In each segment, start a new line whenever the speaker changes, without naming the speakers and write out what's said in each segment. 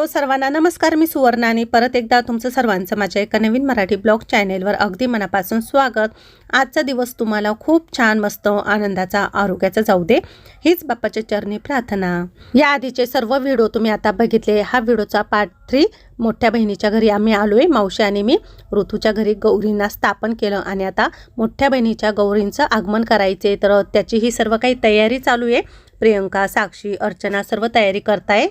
Hello सर्वांना नमस्कार मी सुवर्णा आणि परत एकदा तुमचं सर्वांचं माझ्या एका नवीन मराठी ब्लॉग चॅनेलवर अगदी मनापासून स्वागत. आजचा दिवस तुम्हाला खूप छान मस्त आनंदाचा आरोग्याचा जाऊ दे हीच बाप्पाच्या चरणी प्रार्थना. या आधीचे सर्व व्हिडिओ तुम्ही आता बघितले हा व्हिडिओचा पार्ट थ्री मोठ्या बहिणीच्या घरी आम्ही आलो आहे मावशी आणि मी. ऋतूच्या घरी गौरींना स्थापन केलं आणि आता मोठ्या बहिणीच्या गौरींचं आगमन करायचे तर त्याची ही सर्व काही तयारी चालू आहे. प्रियंका साक्षी अर्चना सर्व तयारी करताय.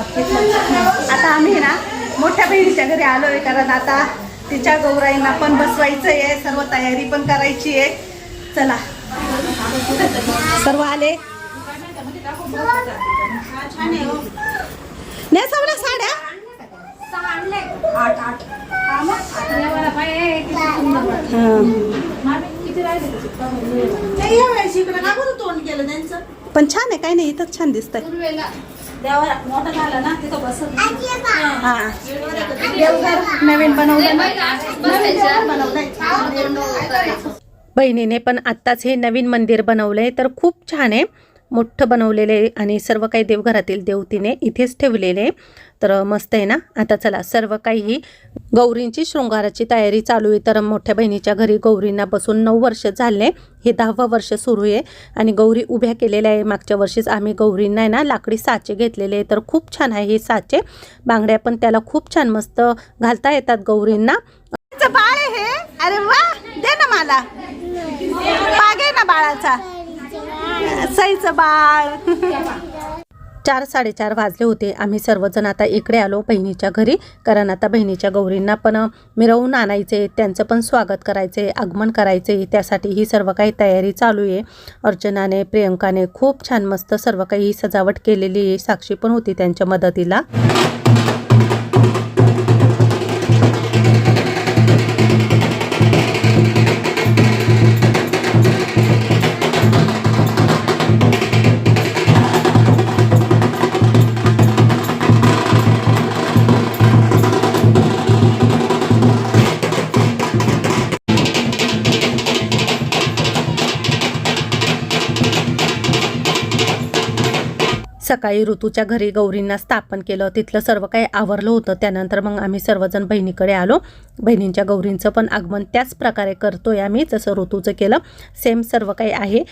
आता आम्ही ना मोठ्या बहिणीच्या घरी आलोय कारण आता तिच्या गौराईंना पण बसवायचं आहे सर्व तयारी पण करायची आहे. चला. सर्व आले? नेसवल्या साड्या.
तोंड केलं त्यांचं
पण छान आहे काय नाही इथंच छान दिसतंय.
देवा मोठं झालं ना तिथं बसत
हा. देवघर नवीन बनवलं बहिणीने पण आत्ताच हे नवीन मंदिर बनवलंय तर खूप छान आहे. मोठं बनवलेले आणि सर्व काही देवघरातील देवतीने इथेच ठेवलेले. आहे तर मस्त आहे ना? आता चला सर्व काही गौरींची शृंगाराची तयारी चालू आहे. तर मोठ्या बहिणीच्या घरी गौरींना बसून नऊ वर्ष झाले. हे दहावं वर्ष सुरू आहे आणि गौरी उभ्या केलेल्या आहे. मागच्या वर्षीच आम्ही गौरींना आहे ना लाकडी साचे घेतलेले आहे. तर खूप छान आहे हे साचे. बांगड्या पण त्याला खूप छान मस्त घालता येतात गौरींना. बाळ आहे अरे वा! दे ना मला. मागे ना बाळाचा. सईचं बाळ. चार साडेचार वाजले होते. आम्ही सर्वजण आता इकडे आलो बहिणीच्या घरी. कारण आता बहिणीच्या गौरींना पण मिरवून आणायचे त्यांचं पण स्वागत करायचे आगमन करायचे. त्यासाठी ही सर्व काही तयारी चालू आहे. अर्चनाने प्रियंकाने खूप छान मस्त सर्व काही सजावट केलेली आहे. साक्षी पण होती त्यांच्या मदतीला. सकाळी ऋतूच्या घरी गौरींना स्थापन केलं. तिथलं सर्व काही आवरलं होतं. त्यानंतर मग आम्ही सर्वजण बहिणीकडे आलो. बहिणींच्या गौरींचं पण आगमन त्याच प्रकारे करतोय आम्ही. जसं ऋतूचं केलं सेम सर्व काही आहे.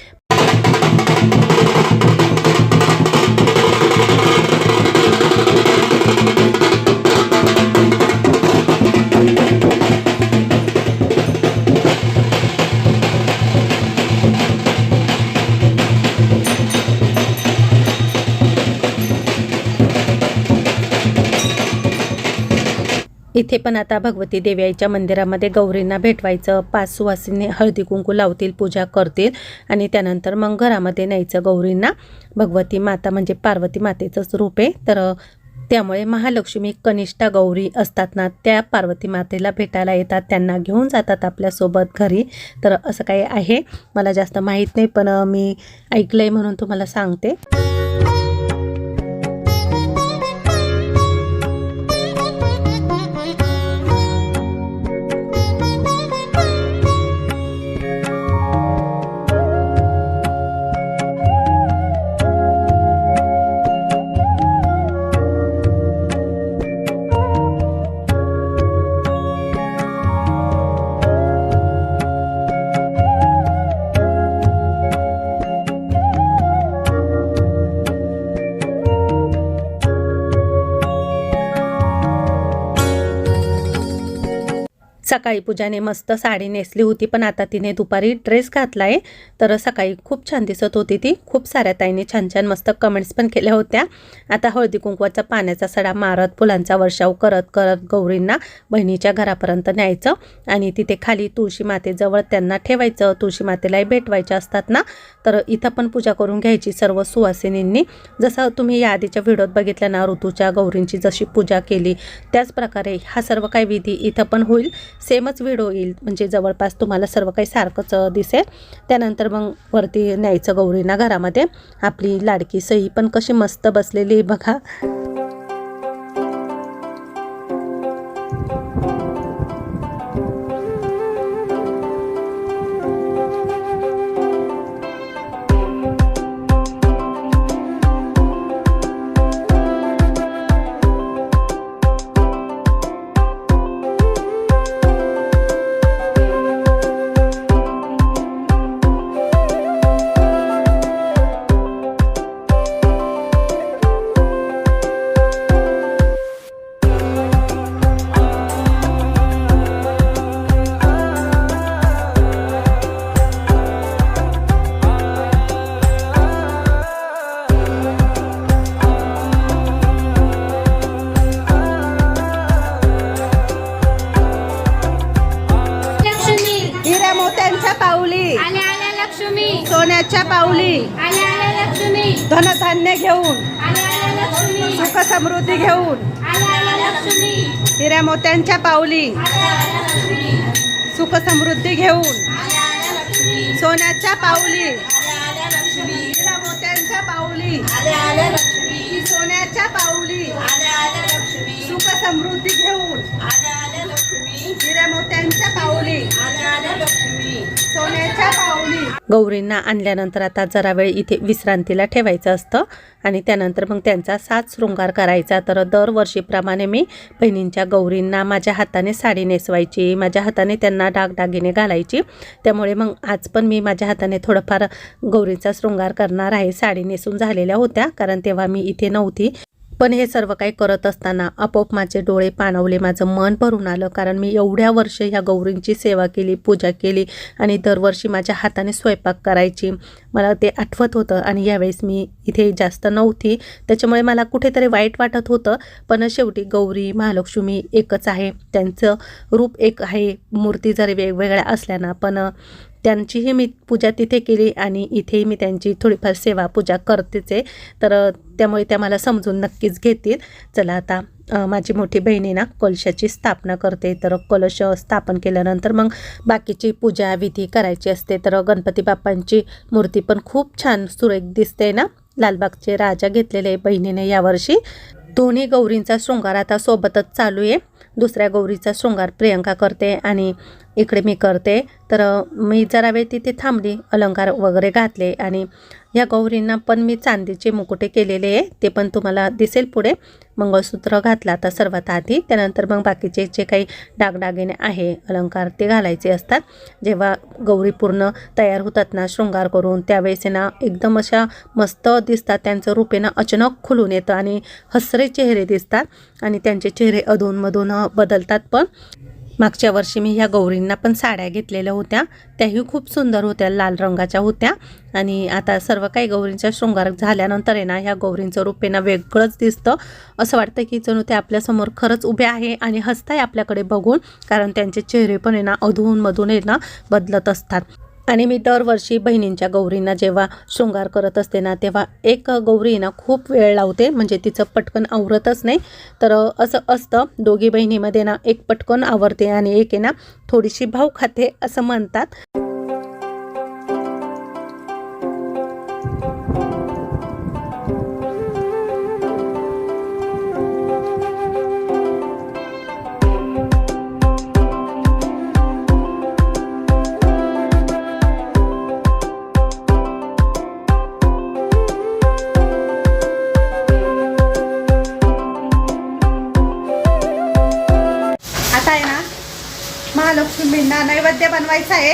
इथे पण आता भगवती देवी आईच्या मंदिरामध्ये गौरींना भेटवायचं. पाच सुवासिनी हळदी कुंकू लावतील पूजा करतील आणि त्यानंतर मग घरामध्ये न्यायचं गौरींना. भगवती माता म्हणजे पार्वती मातेचंच रूप आहे. तर त्यामुळे महालक्ष्मी कनिष्ठा गौरी असतात ना त्या पार्वती मातेला भेटायला येतात. त्यांना घेऊन जातात आपल्यासोबत घरी. तर असं काही आहे. मला जास्त माहीत नाही पण मी ऐकलं आहे म्हणून तुम्हाला सांगते. सकाळी पूजाने मस्त साडी नेसली होती पण आता तिने दुपारी ड्रेस घातला आहे तर सकाळी खूप छान दिसत होती ती. खूप साऱ्या ताईने छान छान मस्त कमेंट्स पण केल्या होत्या. आता हळदी कुंकवाचा पाण्याचा सडा मारत फुलांचा वर्षाव करत करत गौरींना बहिणीच्या घरापर्यंत न्यायचं आणि तिथे खाली तुळशी मातेजवळ त्यांना ठेवायचं. तुळशी मातेलाही भेटवायच्या असतात ना? तर इथं पण पूजा करून घ्यायची सर्व सुवासिनींनी. जसं तुम्ही या आधीच्या व्हिडिओत बघितलं ना ऋतूच्या गौरींची जशी पूजा केली त्याच प्रकारे हा सर्व काही विधी इथं पण होईल. सेमच व्हिडिओ येईल. म्हणजे जवळपास तुम्हाला सर्व काही सारखंच दिसेल. त्यानंतर मग वरती न्यायचं गौरींना घरामध्ये. आपली लाडकी सई पण कशी मस्त बसलेली आहे बघा. धनधान्य घेऊन सुख समृद्धी घेऊन हिऱ्या मोत्यांच्या
लक्ष्मी.
सुख समृद्धी घेऊन सोन्याच्या
आले लक्ष्मी
मोत्यांच्या पाऊली.
आले आले लक्ष्मी.
सोन्याच्या पाऊली.
आले आले लक्ष्मी.
सुख समृद्धी घेऊन.
आले आले लक्ष्मी.
हिऱ्या मोत्यांच्या पाऊली.
आले आले लक्ष्मी.
सोन्याच्या पाऊली. गौरींना आणल्यानंतर आता जरा वेळ इथे विश्रांतीला ठेवायचं असतं. आणि त्यानंतर मग त्यांचा सात शृंगार करायचा. तर दरवर्षीप्रमाणे मी बहिणींच्या गौरींना माझ्या हाताने साडी नेसवायची माझ्या हाताने त्यांना डागडागिने घालायची. त्यामुळे मग आज पण मी माझ्या हाताने थोडंफार गौरीचा शृंगार करणार आहे. साडी नेसून झालेल्या होत्या कारण तेव्हा मी इथे नव्हती. पण हे सर्व काही करत असताना आपोआप माझे डोळे पाणवले माझं मन भरून आलं कारण मी एवढ्या वर्ष ह्या गौरींची सेवा केली पूजा केली आणि दरवर्षी माझ्या हाताने स्वयंपाक करायची. मला ते आठवत होतं आणि यावेळेस मी इथे जास्त नव्हती. त्याच्यामुळे मला कुठेतरी वाईट वाटत होतं. पण शेवटी गौरी महालक्ष्मी एकच आहे. त्यांचं रूप एक आहे. मूर्ती जरी वेगवेगळ्या असल्यानं पण त्यांचीही मी पूजा तिथे केली आणि इथेही मी त्यांची थोडीफार सेवा पूजा करतेच आहे. तर त्यामुळे त्या मला समजून नक्कीच घेतील. चला आता माझी मोठी बहिणी ना कलशाची स्थापना करते. तर कलश स्थापन केल्यानंतर मग बाकीची पूजा विधी करायची असते. तर गणपती बाप्पांची मूर्ती पण खूप छान सुरेख दिसते ना. लालबागचे राजा घेतलेले बहिणीने यावर्षी दोन्ही गौरींचा शृंगार आता सोबतच चालू आहे. दुसऱ्या गौरीचा शृंगार प्रियंका करते आणि इकडे मी करते. तर मी जरा वेळ तिथे थांबली अलंकार वगैरे घातले आणि ह्या गौरींना पण मी चांदीचे मुकुटे केलेले आहे ते पण तुम्हाला दिसेल पुढे. मंगळसूत्र घातला आता सर्वात आधी त्यानंतर मग बाकीचे जे काही डागडागिने आहे अलंकार ते घालायचे असतात. जेव्हा गौरी पूर्ण तयार होतात ना शृंगार करून त्यावेळेस ना एकदम अशा मस्त दिसतात त्यांचं रूपेनं अचानक खुलून येतं आणि हसरे चेहरे दिसतात आणि त्यांचे चेहरे अधूनमधून बदलतात पण. मागच्या वर्षी मी ह्या गौरींना पण साड्या घेतलेल्या होत्या. त्याही खूप सुंदर होत्या लाल रंगाच्या होत्या. आणि आता सर्व काही गौरींच्या शृंगार झाल्यानंतर आहे ना ह्या गौरींचं रूप आहे ना वेगळंच दिसतं. असं वाटतं की जणू ते आपल्यासमोर खरंच उभे आहे आणि हसताय आपल्याकडे बघून कारण त्यांचे चेहरे पण आहे ना अधूनमधून आहे ना बदलत असतात. आणि मी दरवर्षी बहिणींच्या गौरींना जेव्हा शृंगार करत असते ना तेव्हा एक गौरी ना खूप वेळ लावते. म्हणजे तिचं पटकन आवरतच नाही. तर असं असतं दोघी बहिणीमध्ये ना एक पटकन आवरते आणि एक आहे ना थोडीशी भाव खाते असं म्हणतात. नैवेद्य बनवायचा आहे.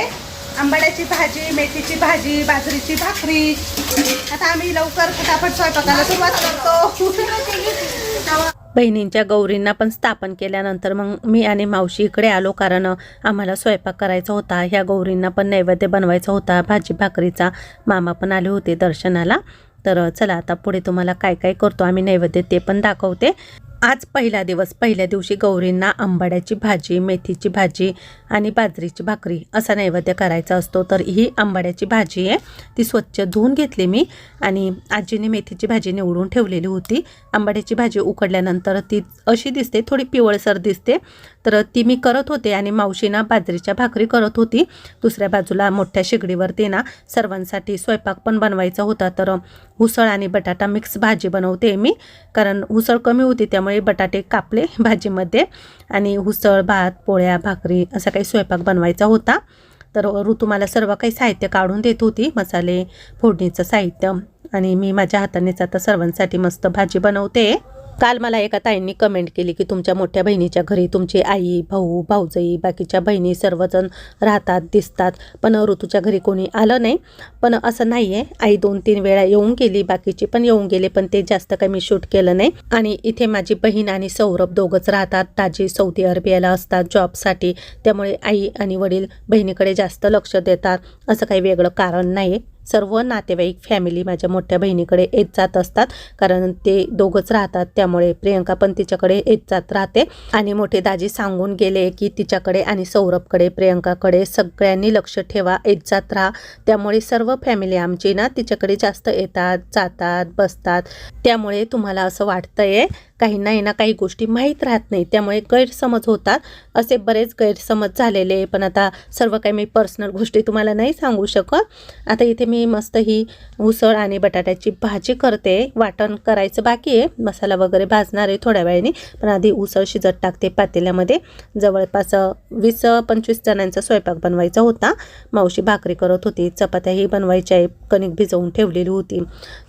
आंबाड्याची भाजी मेथीची भाजी बाजरीची भाकरी. आता आम्ही लवकर फटाफट स्वयंपाकाला सुरुवात करतो. बहिणींच्या गौरींना पण स्थापन केल्यानंतर मग मी आणि मावशी इकडे आलो कारण आम्हाला स्वयंपाक करायचा होता. ह्या गौरींना पण नैवेद्य बनवायचा होता. भाजी भाकरीचा मामा पण आले होते दर्शनाला. तर चला आता पुढे तुम्हाला काय काय करतो आम्ही नैवेद्य ते पण दाखवते. आज पहिला दिवस पहिल्या दिवशी गौरींना आंबाड्याची भाजी मेथीची भाजी आणि बाजरीची भाकरी असा नैवेद्य करायचा असतो. तर ही आंबाड्याची भाजी आहे. ती स्वच्छ धुवून घेतली मी आणि आजीने मेथीची भाजी निवडून ठेवलेली होती. आंबाड्याची भाजी उकडल्यानंतर ती अशी दिसते थोडी पिवळसर दिसते. तर ती मी करत होते आणि मावशीना बाजरीच्या भाकरी करत होती. दुसऱ्या बाजूला मोठ्या शेगडीवरती ना सर्वांसाठी स्वयंपाक पण बनवायचा होता. तर उसळ आणि बटाटा मिक्स भाजी बनवते मी कारण उसळ कमी होती त्यामुळे बटाटे कापले भाजीमध्ये. आणि उसळ भात पोळ्या भाकरी असा काही स्वयंपाक बनवायचा होता. तर ऋतू मला सर्व काही साहित्य काढून देत होती मसाले फोडणीचं साहित्य. आणि मी माझ्या हातानेच आता सर्वांसाठी मस्त भाजी बनवते. काल मला एका ताईंनी कमेंट केली की तुमच्या मोठ्या बहिणीच्या घरी तुमची आई भाऊ भाऊजई बाकीच्या बहिणी सर्वजण राहतात दिसतात. पण ऋतूच्या घरी कोणी आलं नाही. पण असं नाही आहे आई दोन तीन वेळा येऊन गेली बाकीचे पण येऊन गेले पण ते जास्त काही मी शूट केलं नाही. आणि इथे माझी बहीण आणि सौरभ दोघंच राहतात. ताजी सौदी अरेबियाला असतात जॉबसाठी. त्यामुळे आई आणि वडील बहिणीकडे जास्त लक्ष देतात. असं काही वेगळं कारण नाही सर्व नातेवाईक फॅमिली माझ्या मोठ्या बहिणीकडे येत जात असतात. कारण ते दोघंच राहतात. त्यामुळे प्रियंका पण तिच्याकडे येत जात राहते. आणि मोठे दाजी सांगून गेले की तिच्याकडे आणि सौरभकडे प्रियंकाकडे सगळ्यांनी लक्ष ठेवा येत जात राहा. त्यामुळे सर्व फॅमिली आमची ना तिच्याकडे जास्त येतात जातात बसतात. त्यामुळे तुम्हाला असं वाटतंय काहींना आहे ना काही गोष्टी माहीत राहत नाही. त्यामुळे गैरसमज होतात असे बरेच गैरसमज झालेले पण आता सर्व काही मी पर्सनल गोष्टी तुम्हाला नाही सांगू शकत. आता इथे मी मस्त ही उसळ आणि बटाट्याची भाजी करते. वाटण करायचं बाकी आहे. मसाला वगैरे भाजणार आहे थोड्या वेळाने. पण आधी उसळ शिजत टाकते पातेल्यामध्ये. जवळपास वीस पंचवीस जणांचा स्वयंपाक बनवायचा होता. मावशी भाकरी करत होती. चपात्याही बनवायच्या आहे. कणिक भिजवून ठेवलेली होती.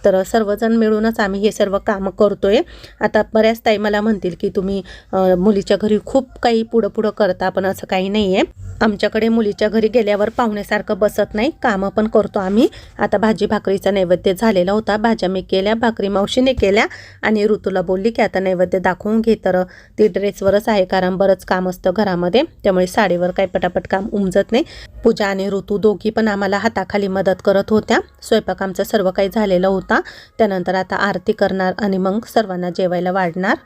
तर सर्वजण मिळूनच आम्ही हे सर्व कामं करतोय. आता बऱ्याच ताई मला म्हणतील की तुम्ही मुलीच्या घरी खूप काही पुढं पुढं करता पण असं काही नाही आहे आमच्याकडे मुलीच्या घरी गेल्यावर पाहुण्यासारखं बसत नाही कामं पण करतो आम्ही. आता भाजी भाकरीचा नैवेद्य झालेला होता. भाज्या मी केल्या भाकरी मावशीने केल्या आणि ऋतूला बोलली की आता नैवेद्य दाखवून घे तर ती ड्रेसवरच आहे कारण बरंच काम असतं घरामध्ये. त्यामुळे साडीवर काही पटापट काम उमजत नाही. पूजा आणि ऋतू दोघी पण आम्हाला हाताखाली मदत करत होत्या. स्वयंपाक आमचं सर्व काही झालेलं होता. त्यानंतर आता आरती करणार आणि मग सर्वांना जेवायला काढणार.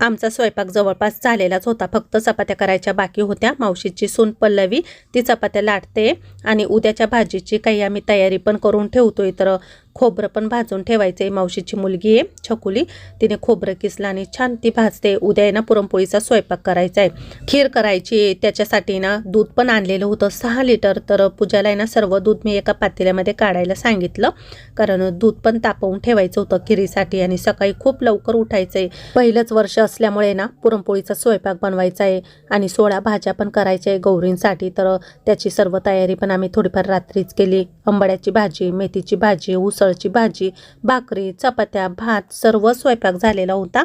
आमचा स्वयंपाक जवळपास झालेलाच होता. फक्त चपात्या करायच्या बाकी होत्या. मावशीची सून पल्लवी ती चपात्या लाटते आणि उद्याच्या भाजीची काही आम्ही तयारी पण करून ठेवतोय. तर खोबरं पण भाजून ठेवायचं आहे. मावशीची मुलगी आहे छकुली. तिने खोबरं किसलं आणि छान ती भाजते. उद्या आहे ना पुरणपोळीचा स्वयंपाक करायचा आहे. खीर करायची आहे. त्याच्यासाठी ना दूध पण आणलेलं होतं. सहा लिटर. तर पूजाला आहे ना सर्व दूध मी एका पातेल्यामध्ये काढायला सांगितलं. कारण दूध पण तापवून ठेवायचं होतं खिरीसाठी आणि सकाळी खूप लवकर उठायचं आहे. पहिलंच वर्ष असल्यामुळे ना पुरणपोळीचा स्वयंपाक बनवायचा आहे आणि सोळा भाज्या पण करायच्या आहे गौरींसाठी. तर त्याची सर्व तयारी पण आम्ही थोडीफार रात्रीच केली. आंबाड्याची भाजी मेथीची भाजी उसळची भाजी भाकरी चपात्या भात सर्व स्वयंपाक झालेला होता.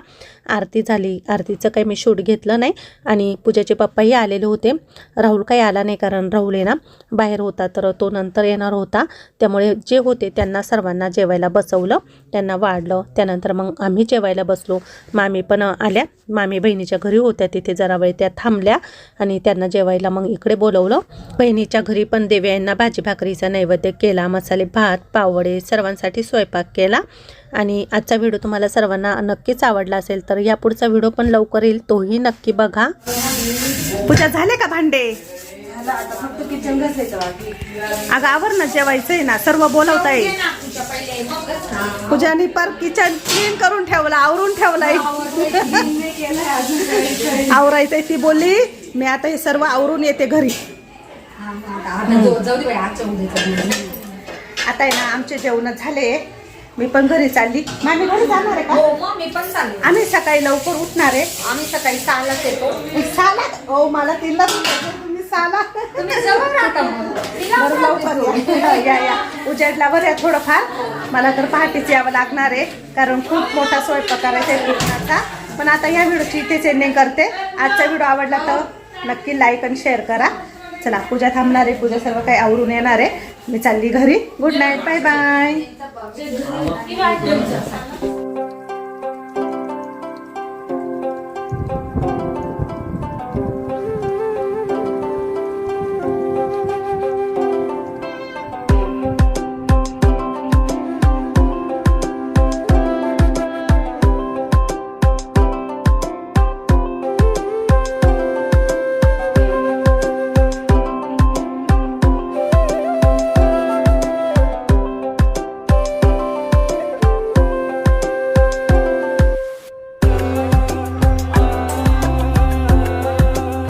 आरती झाली. आरतीचं काही मी शूट घेतलं नाही आणि पूजाचे पप्पाही आलेले होते. राहुल काही आला नाही कारण राहुल आहे ना बाहेर होता तर तो नंतर येणार होता. त्यामुळे जे होते त्यांना सर्वांना जेवायला बसवलं. त्यांना वाढलं. त्यानंतर मग आम्ही जेवायला बसलो. मामी पण आल्या. मामी बहिणीच्या घरी होत्या. तिथे जरा वेळ त्या थांबल्या आणि त्यांना जेवायला मग इकडे बोलवलं. बहिणीच्या घरी पण देव्यांना भाजी भाकरीचा नैवेद्य केला. मसाले भात पावडे सर्वांसाठी स्वयंपाक केला. आणि आजचा व्हिडिओ तुम्हाला सर्वांना नक्कीच आवडला असेल तर या पुढचा व्हिडिओ पण लवकर येईल तोही नक्की बघा. पूजा झाले का भांडे? अगं आवर ना जेवायचंय ना सर्व बोलवता येईल पूजाने पर किचन क्लीन करून ठेवला आवरून ठेवलाय. आवरायचंय ती बोलली मी आता हे सर्व आवरून येते घरी.
जाऊ दे बाई आजच्या
आता आहे ना आमचे जेवण झाले. मी पण घरी चालली. मामी घरी जाणार आहे का?
हो मग मी पण चालले.
आम्ही सकाळी लवकर उठणार आहे.
आम्ही सकाळी सहालाच येतो.
साला हो मला तीनला तुम्ही साला
तुम्ही जवळ राहता मग? तिला
बरं लवकर या. या या. थोडंफार. मला तर पहाटेच यावं लागणार आहे कारण खूप मोठा स्वयंपाक करायचा आहे कृष्णाचा पण आता या व्हिडिओची इथेच एंडिंग करते. आजचा व्हिडिओ आवडला तर नक्की लाईक आणि शेअर करा. चला पूजा थांबणार आहे. पूजा सर्व काही आवरून येणार आहे. मी चालली घरी. Good night bye bye